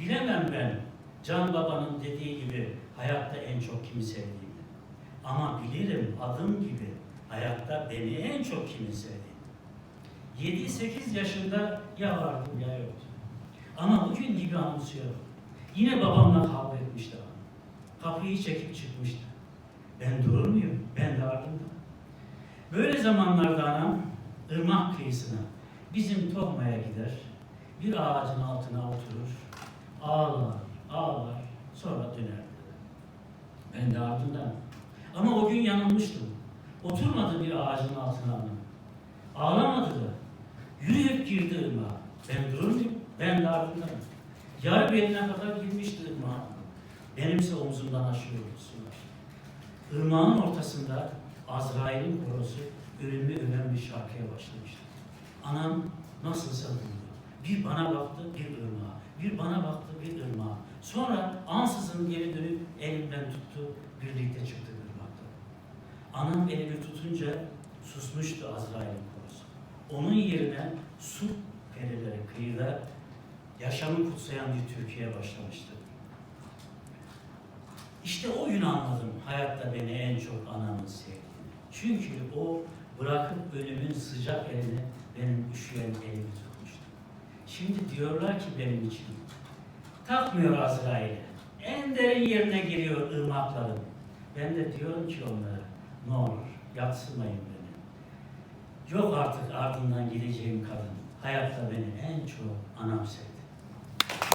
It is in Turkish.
Bilemem ben Can Baba'nın dediği gibi hayatta en çok kimi sevdiğimi. Ama bilirim adım gibi hayatta beni en çok kimin sevdiğini. 7-8 yaşında ya vardım ya yoktu. Ama bugün gibi anımsıyorum. Yine babamla kavga etmişti bana. Kapıyı çekip çıkmıştı. Ben durur muyum? Ben de ardında. Böyle zamanlarda anam ırmak kıyısına bizim Tohma'ya gider. Bir ağacın altına oturur. Ben de ardından. Ama o gün yanılmıştım. Oturmadı bir ağacın altına. Ağlamadı da. Yürüyüp girdi ırmağa. Ben durur muyum? Ben de ardından. Yar beline kadar girmişti ırmağa. Benimse omzumdan aşıyordu sular. Irmağın ortasında Azrail'in korosu ölümü öven bir şarkıya başlamıştı. Anam nasılsa durdu. Bir bana baktı, bir ırmağa. Bir bana baktı, bir ırmağa. Sonra ansızın geri dönüp elimden tuttu, birlikte çıktık ırmakta. Anam elimi tutunca susmuştu Azrail'in korosu. Onun yerine su perileri kıyıda yaşamı kutsayan bir Türkiye başlamıştı. İşte o gün anladım hayatta beni en çok anamın sevdiğini. Çünkü o bırakıp ölümün sıcak elini benim üşüyen elimi tutmuştu. Şimdi diyorlar ki benim için takmıyor Azrail'e. En derin yerine giriyor ırmakların. Ben de diyorum ki onlara ne olur yatsımayın beni. Yok artık ardından gideceğim kadın. Hayatta beni en çok anam sevdi.